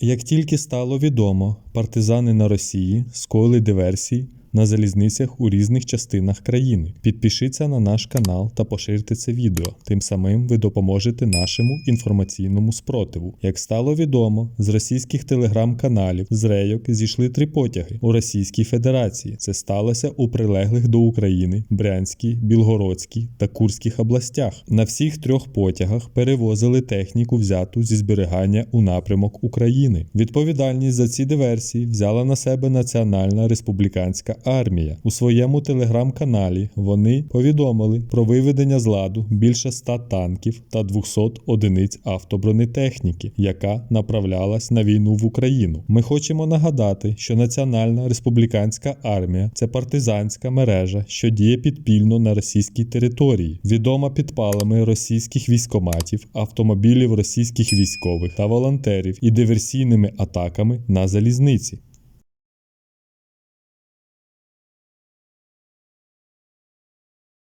Як тільки стало відомо, партизани на Росії скоїли диверсії на залізницях у різних частинах країни. Підпишіться на наш канал та поширте це відео. Тим самим ви допоможете нашому інформаційному спротиву. Як стало відомо, з російських телеграм-каналів з рейок зійшли три потяги у Російській Федерації. Це сталося у прилеглих до України Брянській, Білгородській та Курських областях. На всіх трьох потягах перевозили техніку, взяту зі зберігання у напрямок України. Відповідальність за ці диверсії взяла на себе Національна республіканська армія. У своєму телеграм-каналі вони повідомили про виведення з ладу більше 100 танків та 200 одиниць автобронетехніки, яка направлялась на війну в Україну. Ми хочемо нагадати, що Національна республіканська армія це партизанська мережа, що діє підпільно на російській території, відома підпалами російських військоматів, автомобілів російських військових та волонтерів і диверсійними атаками на залізниці.